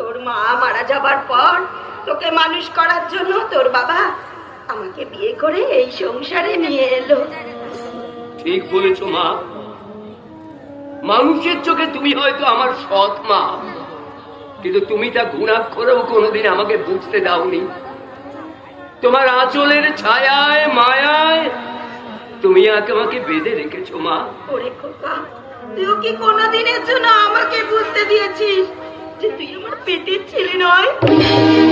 তোর মা মারা যাবার পর তোকে মানুষ করার জন্য তোর বাবা আমাকে বিয়ে করে এই সংসারে নিয়ে এলো। ঠিক বলেছ মা। মানুষের চোখে তুমি হয়তো আমার সৎ মা কিন্তু তুমি তা গুণাক্ষরেও কোনোদিন আমাকে বুঝতে দাওনি। তোমার আঁচলের ছায়ায় মায়ায় তুমি আগে আমাকে বেঁধে রেখেছো মা। ওরে খোকা তুই কি কোনোদিনের জন্য আমাকে বুঝতে দিয়েছিস? যে তুই আমার পেটের ছেলে নয়।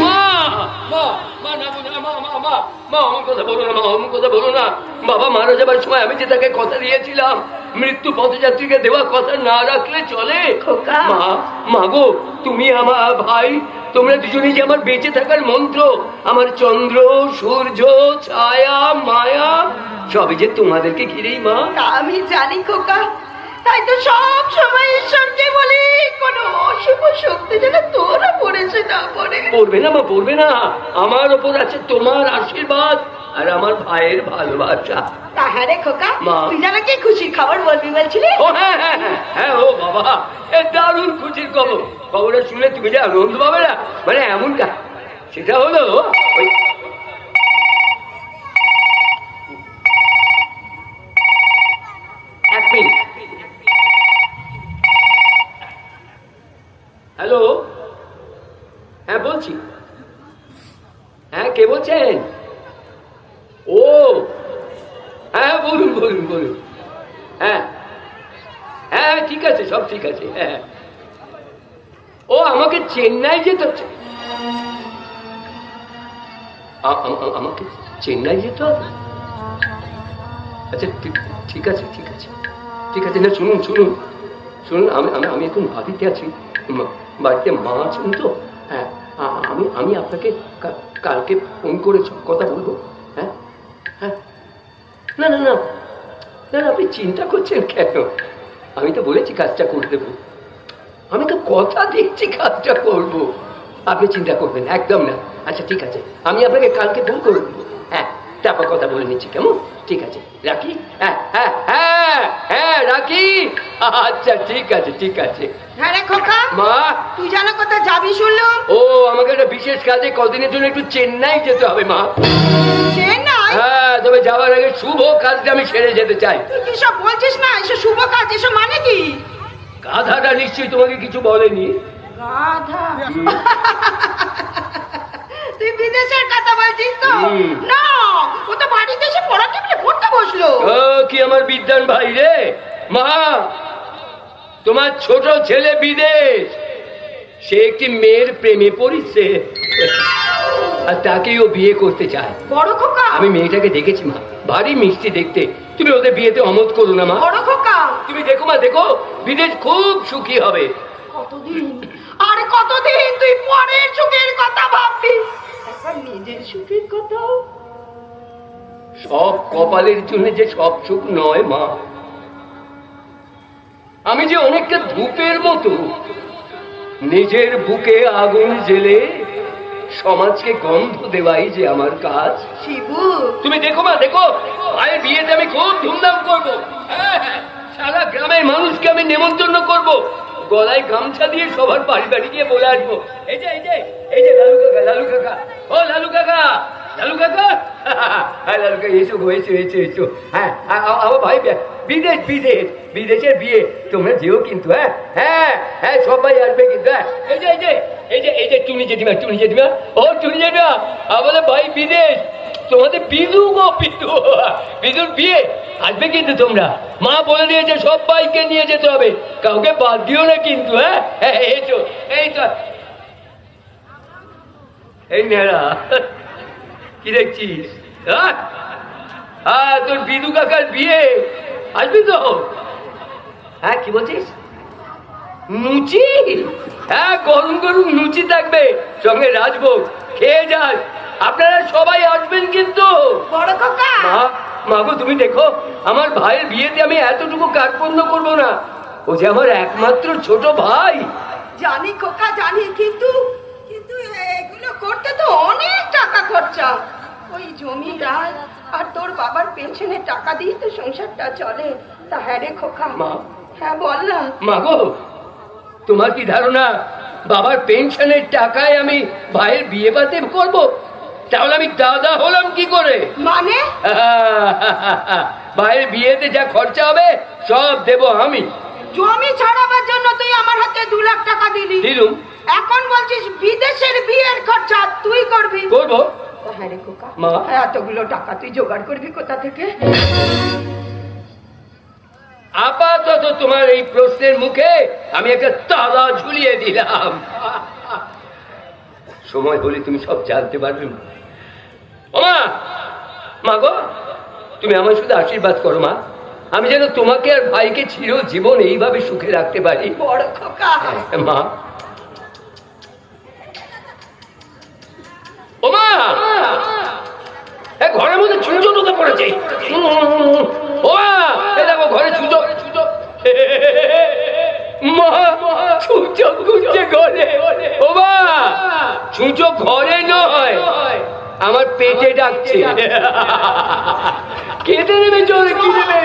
মা মা মা না মা মা মা মা কথা বলো না মা কথা বলো না। বাবা মারা যাবার সময় আমি যে তাকে কথা দিয়েছিলাম মৃত্যু পথযাত্রীকে দেওয়া কথা না রাখলে চলে। মা তুমি আমার ভাই তোমরা দুজনেই যে আমার বেঁচে থাকার মন্ত্র আমার চন্দ্র সূর্য ছায়া মায়া সবই যে তোমাদেরকে ঘিরেই মা। আমি জানি খোকা তাই তো সব সময় ঈশ্বরকে বলি কোনো অশুভ শক্তি যেন তোরা পড়েছে না পড়ে পড়বে না বা পড়বে না। আমার ওপর আছে তোমার আশীর্বাদ আর আমার ভাইয়ের ভালোবাসা। তাহারে খোকা। তুই জানা কি খুশির খবর বলবি বলছিলি? ও হ্যাঁ হ্যাঁ হ্যাঁ হ্যাঁ ও বাবা এ দারুণ খুশির খবর। খবরটা শুনে তুমি যে আনন্দ পাবে না? মানে এমন কা সেটা হলো ওই এক মিনিট হ্যালো হ্যাঁ বলছি হ্যাঁ কে বলছেন? ও হ্যাঁ বলুন বলুন বলুন। হ্যাঁ হ্যাঁ ঠিক আছে, সব ঠিক আছে হ্যাঁ ও, আমাকে চেন্নাই যেতে হচ্ছে। আমাকে চেন্নাই যেতে হবে? আচ্ছা ঠিক- আছে, ঠিক আছে ঠিক আছে, না, শুনুন শুনুন শুনুন, আমি আমি আমি এখন বাড়িতে আছি বাড়িতে মা আছেন তো? হ্যাঁ আমি আমি আপনাকে কালকে ফোন করে কথা বলব? হ্যাঁ? হ্যাঁ? না না না। না, আপনি চিন্তা করছেন কেন? আমি তো বলেছি কাজটা করে দেবো। আমি তো কথা দিচ্ছি কাজটা করব। আপনি চিন্তা করবেন একদম না। আচ্ছা ঠিক আছে। আমি আপনাকে কালকে ফোন করে দেবো। হ্যাঁ। তারপর কথা বলে নিচ্ছি কেমন? ঠিক আছে রাখি? হ্যাঁ হ্যাঁ হ্যাঁ হ্যাঁ রাখি। আচ্ছা ঠিক আছে ঠিক আছে। হ্যাঁ রে খোকা মা? তুই জানা কোথায় যাবি শুনলাম? ও আমাকে একটা বিশেষ কাজে কদিনের জন্য একটু চেন্নাই যেতে হবে মা। চেন্নাই? হ্যাঁ তবে যাওয়ার আগে শুভ কাজটা আমি সেরে যেতে চাই। তুই কি সব বলছিস না? এসব শুভ কাজ এসব মানে কি? গাধাটা নিশ্চয়ই তোমাকে কিছু বলেনি। গাধা। তুই বিদেশের কথা বলছিস তো? না ও তো বাড়িতে এসে পড়া টেবিলে পড়তে বসল। ও কি আমার বিদ্যান ভাই রে? মা তোমার ছোট ছেলে বিদেশ। সে একটি মেয়ের প্রেমে পড়িছে। আর তাকেই ও বিয়ে করতে চায়। বড় খোকা? আমি মেয়েটাকে দেখেছি মা। ভারী মিষ্টি দেখতে। তুমি ওদের বিয়েতে অমত করো না মা। বড় খোকা? তুমি দেখো মা দেখো। বিদেশ খুব সুখী হবে। কতদিন? আর কতদিন তুই পরের সুখের কথা ভাববি একবার নিজের সুখের সব কপালের জন্য যে সব সুখ নয় মা। আমি যে অনেকটা ধূপের মতো নিজের বুকে আগুন জেলে সমাজকে গন্ধ দেওয়াই যে আমার কাজ। শিবু। তুমি দেখো মা দেখো। ভাইয়ের বিয়েতে আমি খুব ধুমধাম করব। হ্যাঁ, হ্যাঁ, সারা গ্রামের মানুষকে আমি নেমন্তন্ন করব। গলায় গামছা দিয়ে সবার বাড়ি বাড়ি গিয়ে বলে আসব। এই যে এই যে এই যে লালু কাকা লালু কাকা। ও লালু কাকা লালু কাকা। হ্যাঁ লালু কাকা এসো গো, এসো এসো এসো। হ্যাঁ আমার ভাই বিদেশ বিদেশ বিদেশের বিয়ে। তোমরা যেও কিন্তু হ্যাঁ হ্যাঁ হ্যাঁ সবাই আসবে কিন্তু হ্যাঁ। এই যে এই যে এই যে এই যে টুনি জেঠিমা টুনি জেঠিমা। ও টুনি জেঠিমা আমাদের ভাই বিদেশ। তোমাদের বিদু গো বিদু বিদুর বিয়ে? আসবে কিন্তু তোমরা। মা বলে দিয়েছে সব বাইকে নিয়ে যেতে হবে। কাউকে বাদ দিও না কিন্তু হ্যাঁ? হ্যাঁ, তো এই নেড়া কি দেখছিস? হ্যাঁ? হ্যাঁ তোর বিদু কাকার বিয়ে। আসবি তো? হ্যাঁ কি বলছিস? লুচি হ্যাঁ গরম গরম লুচি থাকবে। সঙ্গে রাজভোগ। খেয়ে যাস। আপনারা সবাই আসবেন কিন্তু। বড় মাগো তুমি দেখো আমার ভাইয়ের বিয়েতে আমি এতটুকু কার্পণ্য করব না। ও যে আমার একমাত্র ছোট ভাই। জানি খোকা জানি কিন্তু কিন্তু এগুলো করতে তো অনেক টাকা খরচা। ওই জমিদার আর তোর বাবার পেনশনের টাকা দিয়ে তো সংসারটা চলে। তা হ্যাঁ রে খোকা। মা। হ্যাঁ বল না। মাগো তোমার কি ধারণা বাবার পেনশনের টাকায় আমি ভাইয়ের বিয়ে বাতে করব? তাহলে আমি দাদা হলাম কি করে? মানে? ভাইয়ের বিয়েতে যা খরচা হবে সব দেব আমি। জমি ছাড়াবার জন্য তুই আমার হাতে দু লাখ টাকা দিলি। দিলুম। এখন বলছিস বিদেশের বিয়ের খরচা তুই করবি? করব। হ্যাঁ রে খোকা মা। এতগুলো টাকা তুই জোগাড় করবি কোথা থেকে? আপাতত তোমার এই প্রশ্নের মুখে আমি একটা তালা ঝুলিয়ে দিলাম। সময় হলে তুমি সব জানতে পারবে ওমা মা! গো তুমি আমার শুধু আশীর্বাদ করো মা। আমি যেন তোমাকে আর ভাইকে চির জীবন এইভাবে সুখে রাখতে পারি। বড় খোকা। মা। ওমা ঘরের মধ্যে ছুঁচো ঢুকে পড়েছে। ওমা এ দেখো ঘরে ছুঁচো মা ছুঁচো ঘুরছে ঘরে। ওমা ছুঁচো ঘরে নয়। আমার পেটে ডাকছে। কেটে নেবে জোরে কি পেয়ে